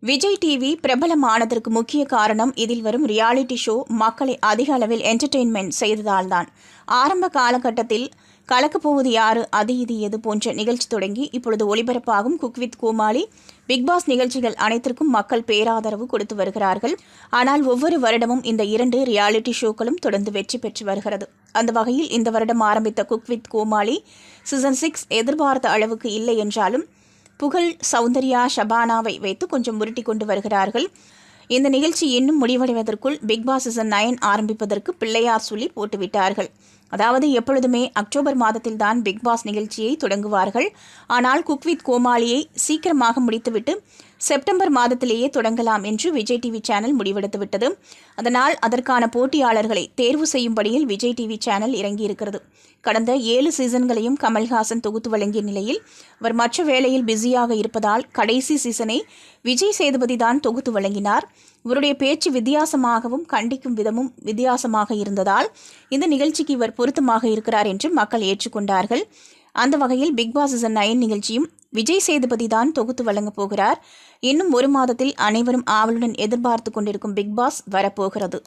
Vijay TV பிரபலமானதற்கு முக்கிய காரணம் இதில் வரும் ரியாலிட்டி ஷோ மக்களை அதிக அளவில் என்டர்டெயின்மெண்ட் செய்ததால்தான். ஆரம்ப காலகட்டத்தில் கலக்கப் போவது யாரு அது இது எது போன்ற நிகழ்ச்சி தொடங்கி இப்பொழுது ஒளிபரப்பாகும் குக் வித் கோமாளி பிக்பாஸ் நிகழ்ச்சிகள் அனைத்திற்கும் மக்கள் பேராதரவு கொடுத்து வருகிறார்கள். ஆனால் ஒவ்வொரு வருடமும் இந்த இரண்டு ரியாலிட்டி ஷோக்களும் தொடர்ந்து வெற்றி பெற்று வருகிறது. அந்த வகையில் இந்த வருடம் ஆரம்பித்த cook with Komali season six எதிர்பார்த்த அளவுக்கு இல்லை என்றாலும் புகழ் சௌந்தர்யா ஷபானாவை வைத்து கொஞ்சம் முருட்டி கொண்டு வருகிறார்கள். இந்த நிகழ்ச்சி இன்னும் முடிவடைவதற்குள் பிக் பாஸ் சீசன் நைன் ஆரம்பிப்பதற்கு பிள்ளையார் சொல்லி போட்டுவிட்டார்கள். அதாவது எப்பொழுதுமே அக்டோபர் மாதத்தில் தான் பிக் பாஸ் நிகழ்ச்சியை தொடங்குவார்கள். ஆனால் குக் வித் கோமாளியை சீக்கிரமாக முடித்துவிட்டு செப்டம்பர் மாதத்திலேயே தொடங்கலாம் என்று விஜய் டிவி சேனல் முடிவெடுத்துவிட்டது அதனால் அதற்கான போட்டியாளர்களை தேர்வு செய்யும்படியில் விஜய் டிவி சேனல் இறங்கியிருக்கிறது. கடந்த ஏழு சீசன்களையும் கமல்ஹாசன் தொகுத்து வழங்கிய நிலையில் அவர் மற்ற வேளையில் பிஸியாக இருப்பதால் கடைசி சீசனை விஜய் சேதுபதி தான் தொகுத்து வழங்கினார். இவருடைய பேச்சு வித்தியாசமாகவும் கண்டிக்கும் விதமும் வித்தியாசமாக இருந்ததால் இந்த நிகழ்ச்சிக்கு இவர் பொருத்தமாக இருக்கிறார் என்று மக்கள் ஏற்றுக்கொண்டார்கள். அந்த வகையில் பிக் பாஸ் சீசன் நைன் நிகழ்ச்சியும் விஜய் சேதுபதி தான் தொகுத்து வழங்கப் போகிறார். இன்னும் ஒரு மாதத்தில் அனைவரும் ஆவலுடன் எதிர்பார்த்து கொண்டிருக்கும் பிக் பாஸ் வரப்போகிறது.